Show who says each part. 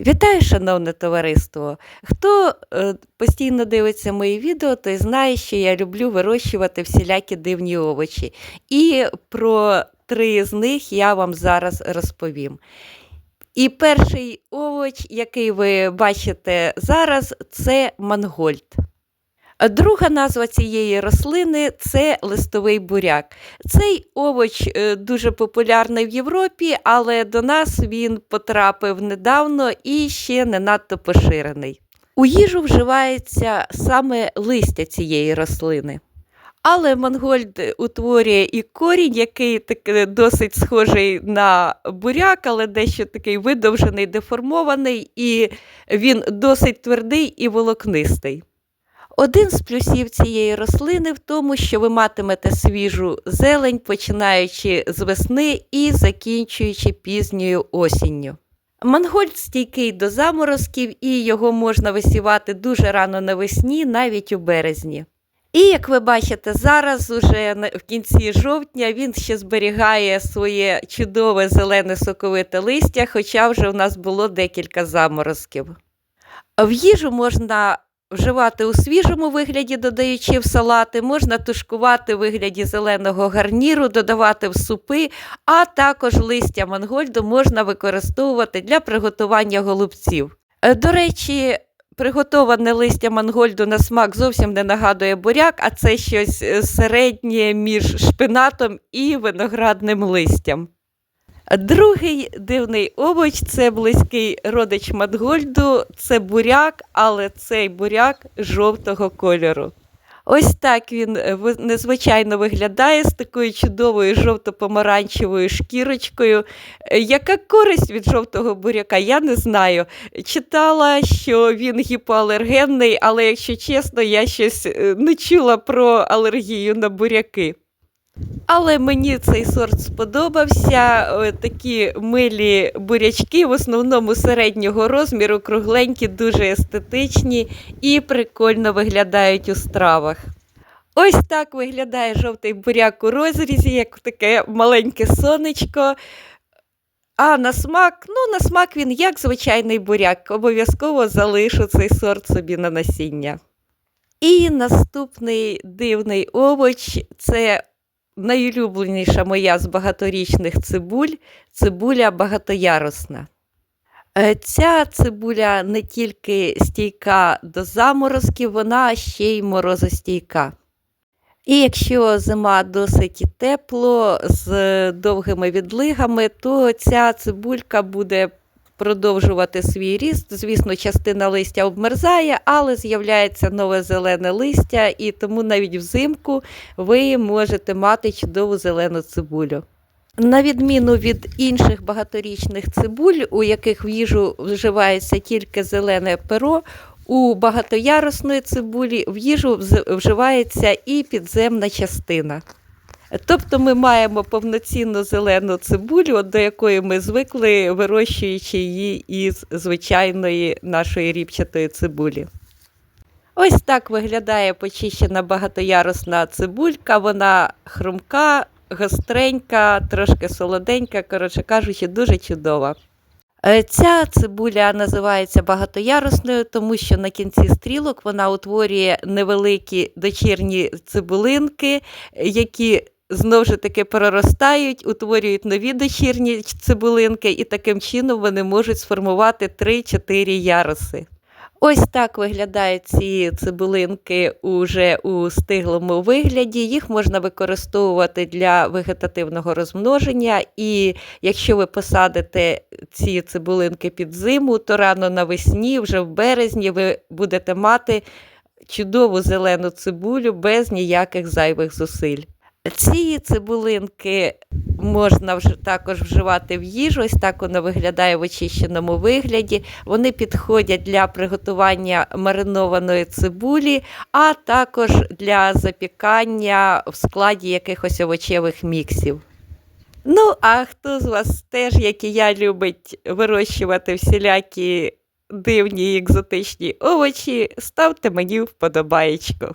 Speaker 1: Вітаю, шановне товариство! Хто е, постійно дивиться мої відео, той знає, що я люблю вирощувати всілякі дивні овочі. І про три з них я вам зараз розповім. І перший овоч, який ви бачите зараз, це мангольд. Друга назва цієї рослини це листовий буряк. Цей овоч е, дуже популярний в Європі, але до нас він потрапив недавно і ще не надто поширений. У їжу вживається саме листя цієї рослини. Але мангольд утворює і корінь, який таки досить схожий на буряк, але дещо такий видовжений, деформований, і він досить твердий і волокнистий. Один з плюсів цієї рослини в тому, що ви матимете свіжу зелень, починаючи з весни і закінчуючи пізньою осінню. Мангольд стійкий до заморозків і його можна висівати дуже рано навесні, навіть у березні. І як ви бачите, зараз, уже в кінці жовтня, він ще зберігає своє чудове зелене соковите листя, хоча вже в нас було декілька заморозків. В їжу можна вживати у свіжому вигляді, додаючи в салати, можна тушкувати в вигляді зеленого гарніру, додавати в супи, а також листя мангольду можна використовувати для приготування голубців. Е, До речі, приготоване листя мангольду на смак зовсім не нагадує буряк, а це щось е, середнє між шпинатом і виноградним листям. Другий дивний овоч це близький родич мангольду, це буряк, але цей буряк жовтого кольору. Ось так він е, незвичайно виглядає з такою чудовою жовто-помаранчевою шкірочкою. Е, Яка користь від жовтого буряка, я не знаю. Читала, що він гіпоалергенний, але якщо чесно, я щось е, не чула про алергію на буряки. Але мені цей сорт сподобався. Е, Такі милі бурячки, в основному середнього розміру, кругленькі, дуже естетичні і прикольно виглядають у стравах. Ось так виглядає жовтий буряк у розрізі, як таке маленьке сонечко. А на смак, ну, на смак він як звичайний буряк. Обов'язково залишу цей сорт собі на насіння. І наступний дивний овоч це найулюбленіша моя з багаторічних цибуль цибуля багатоярусна. Е, Ця цибуля не тільки стійка до заморозків, вона ще й морозостійка. І якщо зима досить тепло з довгими відлигами, то ця цибулька буде продовжувати свій ріст. Звісно, частина листя обмерзає, але з'являється нове зелене листя, і тому навіть взимку ви можете мати чудову зелену цибулю. На відміну від інших багаторічних цибуль, у яких в їжу вживається тільки зелене перо, у багатоярусної цибулі в їжу вживається і підземна частина. Тобто ми маємо повноцінну зелену цибулю, до якої ми звикли, вирощуючи її із звичайної нашої ріпчатої цибулі. Ось так виглядає почищена багатоярусна цибулька. Вона хрумка, гостренька, трошки солоденька, коротше кажучи, дуже чудова. Е, Ця цибуля називається багатоярусною, тому що на кінці стрілок вона утворює невеликі дочірні цибулинки, які знову ж таки проростають, утворюють нові дочірні цибулинки, і таким чином вони можуть сформувати 3-4 яруси. Ось так виглядають ці цибулинки уже у стиглому вигляді. Їх можна використовувати для вегетативного розмноження. І якщо ви посадите ці цибулинки під зиму, то рано навесні, вже в березні, ви будете мати чудову зелену цибулю без ніяких зайвих зусиль. Ці цибулинки можна вже також вживати в їжу. Ось так воно виглядає в очищеному вигляді. Вони підходять для приготування маринованої цибулі, а також для запікання в складі якихось овочевих міксів. Ну, а хто з вас теж, як і я, любить вирощувати всілякі дивні і екзотичні овочі, ставте мені вподобаєчко.